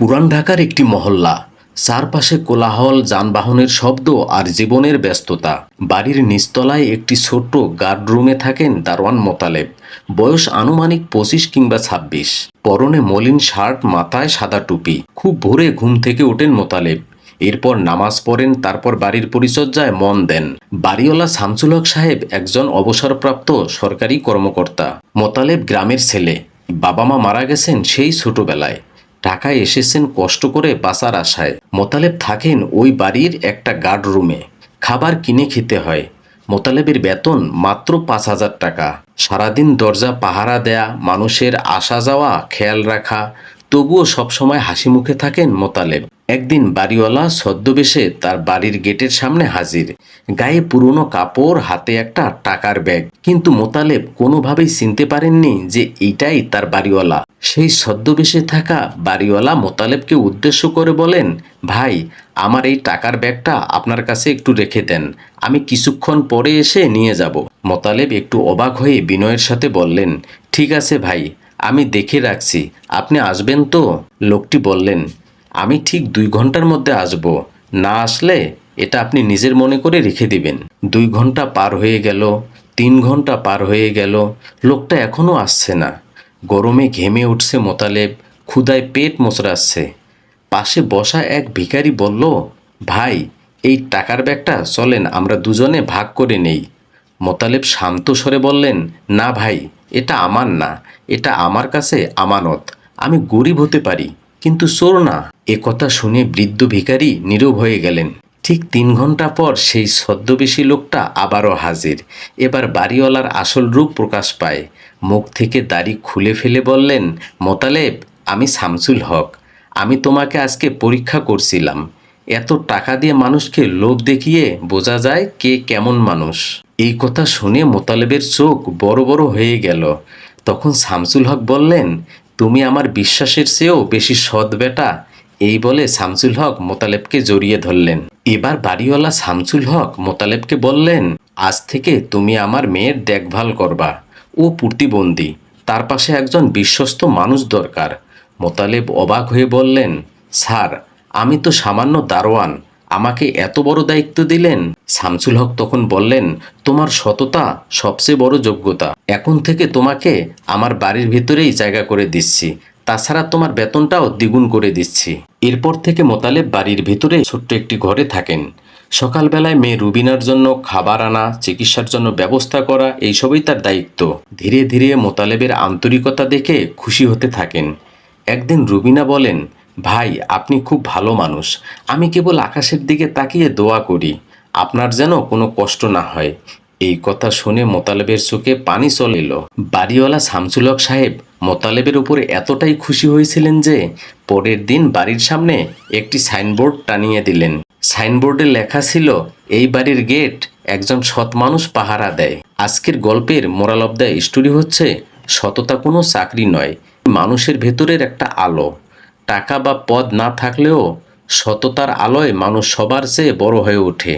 পুরান ঢাকার একটি মহল্লা। চারপাশে কোলাহল, যানবাহনের শব্দ আর জীবনের ব্যস্ততা। বাড়ির নিচতলায় একটি ছোট্ট গার্ড রুমে থাকেন দারোয়ান মোতালেব। বয়স আনুমানিক পঁচিশ কিংবা ছাব্বিশ। পরনে মলিন শার্ট, মাথায় সাদা টুপি। খুব ভোরে ঘুম থেকে ওঠেন মোতালেব। এরপর নামাজ পড়েন, তারপর বাড়ির পরিচর্যায় মন দেন। বাড়িওয়ালা শামসুল হক সাহেব একজন অবসরপ্রাপ্ত সরকারি কর্মকর্তা। মোতালেব গ্রামের ছেলে। বাবা মা মারা গেছেন সেই ছোটবেলায়। ঢাকায় এসেছেন কষ্ট করে বাঁচার আশায়। মোতালেব থাকেন ওই বাড়ির একটা গার্ড রুমে খাবার কিনে খেতে হয়। মোতালেবের বেতন মাত্র পাঁচ হাজার টাকা। সারাদিন দরজা পাহারা দেয়া, মানুষের আসা যাওয়া খেয়াল রাখা তবুও সবসময় হাসি মুখে থাকেন মোতালেব। একদিন বাড়িওয়ালা ছদ্মবেশে তার বাড়ির গেটের সামনে হাজির। গায়ে পুরনো কাপড়, হাতে একটা টাকার ব্যাগ। কিন্তু মোতালেব কোনোভাবেই চিনতে পারেননি যে এইটাই তার বাড়িওয়ালা। সেই ছদ্মবেশে থাকা বাড়িওয়ালা মোতালেবকে উদ্দেশ্য করে বলেন, ভাই, আমার এই টাকার ব্যাগটা আপনার কাছে একটু রেখে দেন। আমি কিছুক্ষণ পরে এসে নিয়ে যাব। মোতালেব একটু অবাক হয়ে বিনয়ের সাথে বললেন, ঠিক আছে ভাই। আমি দেখে রাখছি। আপনি আসবেন তো? লোকটি বললেন, আমি ঠিক দুই ঘণ্টার মধ্যে আসব। না আসলে এটা আপনি নিজের মনে করে রেখে দিবেন। দুই ঘণ্টা পার হয়ে গেল, তিন ঘণ্টা পার হয়ে গেল, লোকটা এখনও আসছে না। গরমে ঘেমে উঠছে মোতালেব ক্ষুদায় পেট মোচড়াচ্ছে। পাশে বসা এক ভিখারি বলল, ভাই, এই টাকার ব্যাগটা চলেন, আমরা দুজনে ভাগ করে নেই। মোতালেব শান্ত স্বরে বললেন, না ভাই এটা আমার না, এটা আমার কাছে আমানত। আমি গরিব হতে পারি, কিন্তু চোর না। এ কথা শুনে বৃদ্ধ ভিখারি নীরব হয়ে গেলেন। ঠিক তিন ঘণ্টা পর সেই ছদ্মবেশী লোকটা আবারও হাজির। এবার বাড়িওয়ালার আসল রূপ প্রকাশ পায়। মুখ থেকে দাড়ি খুলে ফেলে বললেন, মোতালেব, আমি শামসুল হক। আমি তোমাকে আজকে পরীক্ষা করছিলাম। এত টাকা দিয়ে মানুষকে লোভ দেখিয়ে বোঝা যায় কে কেমন মানুষ। এই কথা শুনে মোতালেবের চোখ বড় বড় হয়ে গেল। তখন শামসুল হক বললেন, তুমি আমার বিশ্বাসের চেয়েও বেশি সৎ বেটা। এই বলে শামসুল হক মোতালেবকে জড়িয়ে ধরলেন। এবার বাড়িওয়ালা শামসুল হক মোতালেবকে বললেন, আজ থেকে তুমি আমার মেয়ের দেখভাল করবা। ও প্রতিবন্ধী তার পাশে একজন বিশ্বস্ত মানুষ দরকার। মোতালেব অবাক হয়ে বললেন, স্যার, আমি তো সামান্য দারোয়ান আমাকে এত বড় দায়িত্ব দিলেন? শামসুল হক তখন বললেন, তোমার সততা সবচেয়ে বড় যোগ্যতা। এখন থেকে তোমাকে আমার বাড়ির ভিতরেই জায়গা করে দিচ্ছি। তাছাড়া তোমার বেতনটাও দ্বিগুণ করে দিচ্ছি। এরপর থেকে মোতালেব বাড়ির ভিতরে ছোট্ট একটি ঘরে থাকেন। সকালবেলায় মেয়ে রুবিনার জন্য খাবার আনা, চিকিৎসার জন্য ব্যবস্থা করা, এইসবই তার দায়িত্ব। ধীরে ধীরে মোতালেবের আন্তরিকতা দেখে খুশি হতে থাকেন। একদিন রুবিনা বলেন ভাই, আপনি খুব ভালো মানুষ। আমি কেবল আকাশের দিকে তাকিয়ে দোয়া করি। আপনার যেন কোনো কষ্ট না হয়। এই কথা শুনে মোতালেবের চোখে পানি চলে এলো। বাড়িওয়ালা শামসুল হক সাহেব, মোতালেবের উপরে এতটাই খুশি হয়েছিলেন যে, পরের দিন বাড়ির সামনে একটি সাইনবোর্ড টানিয়ে দিলেন। সাইনবোর্ডে লেখা ছিল, এই বাড়ির গেট একজন সৎ মানুষ পাহারা দেয়। আজকের গল্পের মোরাল অব দ্য স্টোরি হচ্ছে, সততা কোনো চাকরি নয়, মানুষের ভেতরের একটা আলো। টাকা বা পদ না থাকলেও সততার আলোয় মানুষ সবার চেয়ে বড় হয়ে ওঠে।